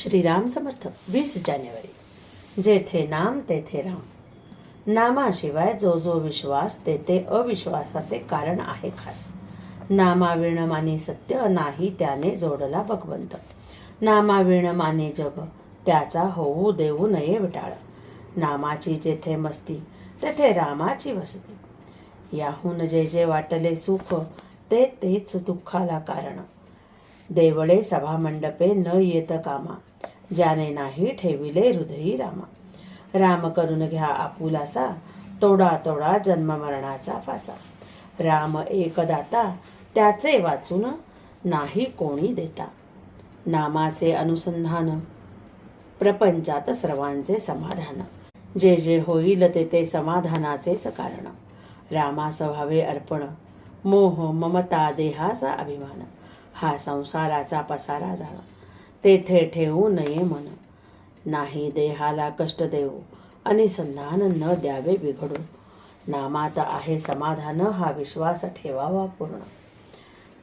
श्रीराम समर्थ वीस जानेवारी. जेथे नाम तेथे राम. नामाशिवाय जो जो विश्वास तेथे अविश्वासाचे कारण आहे खास. नामाविण माने सत्य नाही त्याने जोडला भगवंत. नामाविण माने जग त्याचा होऊ देऊ नये विटाळ. नामाची जेथे मस्ती तेथे रामाची वसती. याहून जे जे वाटले सुख ते तेच दुःखाला कारण. देवळे सभामंडपे न येत कामा. ज्याने नाही ठेविले हृदयी रामा. राम करून घ्या आपुलासा तोडा तोडा जन्म मरणाचा फासा. राम एकदाता त्याचे वाचून नाही कोणी देता. नामाचे अनुसंधान प्रपंचात सर्वांचे समाधान. जे जे होईल ते ते समाधानाचेच कारण. रामास व्हावे अर्पण मोह ममता देहाचा अभिमान. हा संसाराचा पसारा झाला तेथे ठेवू नये म्हणून. नाही देहाला कष्ट देऊ आणि संधान न द्यावे बिघडू. नामात आहे समाधान हा विश्वास ठेवावा पूर्ण.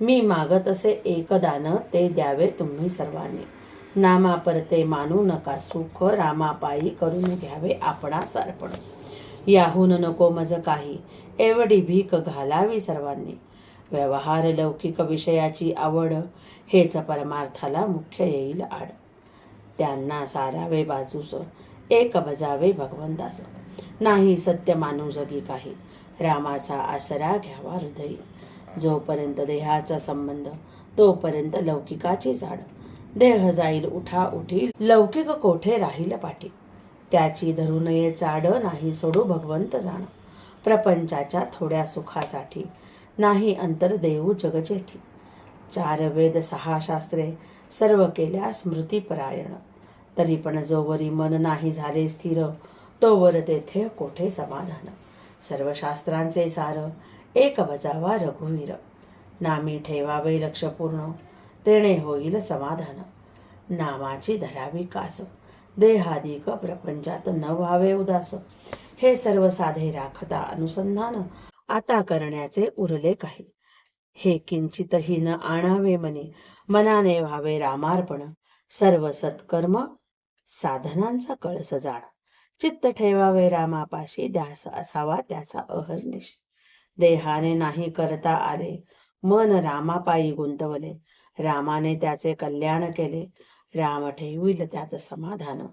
मी मागत असे एकदान ते द्यावे तुम्ही सर्वांनी. नामा परते मानू नका सुख रामापायी करून घ्यावे आपणास अर्पण. याहून नको मज काही एवढी भीक घालावी सर्वांनी. व्यवहार लौकिक विषयाची आवड हेच परमार्थाला मुख्य येईल आड. त्यांना सारावे बाजूस एक बजावे भगवंतास. नाही सत्य मानू जगी काही रामाचा आसरा घ्यावा हृदयी. जोपर्यंत देहाचा संबंध तोपर्यंत लौकिकाची झाड देह जाईल उठा उठी लौकिक कोठे राहील पाठी. त्याची धरू नये चाड नाही सोडू भगवंत जाण. प्रपंचाच्या थोड्या सुखासाठी नाही अंतर देऊ जगजेठी. चार वेद सहा शास्त्रे सर्व केल्या स्मृतीपरायण तरी पण जोवरी मन नाही झाले स्थिर तोवर तेथे कोठे समाधान? सर्व शास्त्रांचे सार एक बजावा रघुवीर. नामी ठेवावे लक्ष पूर्ण तेणे होईल समाधान. नामाची धरावी कास देहादिक प्रपंचात न व्हावे उदास. हे सर्व साधे राखता अनुसंधान आता करण्याचे उरले काही. हे किंचितही न आणावे मने मनाने व्हावे रामार्पण. सर्व सत्कर्म साधनांचा कळस जाण. चित्त ठेवावे रामापाशी. ध्यास असावा त्याचा अहर्निश. देहाने नाही करता आले. मन रामापायी गुंतवले. रामाने त्याचे कल्याण केले. राम ठेवील त्यात समाधान.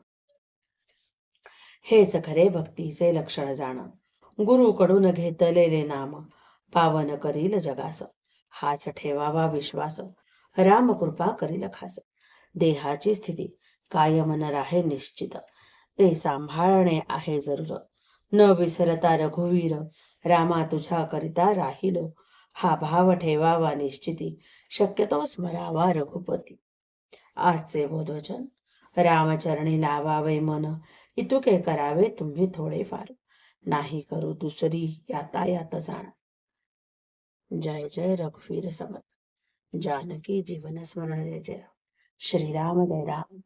हेच खरे भक्तीचे लक्षण जाण. गुरुकडून घेतलेले नाम. पावन करील जगास. हाच ठेवावा विश्वास. राम कृपा करील खास. देहाची स्थिती कायम न राहे निश्चित. ते सांभाळणे आहे जरूर. न विसरता रघुवीर रामा तुझ्या करिता राहिलो. हा भाव ठेवावा निश्चिती. शक्यतो स्मरावा रघुपती. आजचे बोधवचन रामचरणी लावावे मन. इतुके करावे तुम्ही थोडेफार. नाही करू दुसरी यातायात जाण. जय जय रघुवीर समर्थ. जानकी जीवन स्मरण जय. जय श्रीराम जय राम.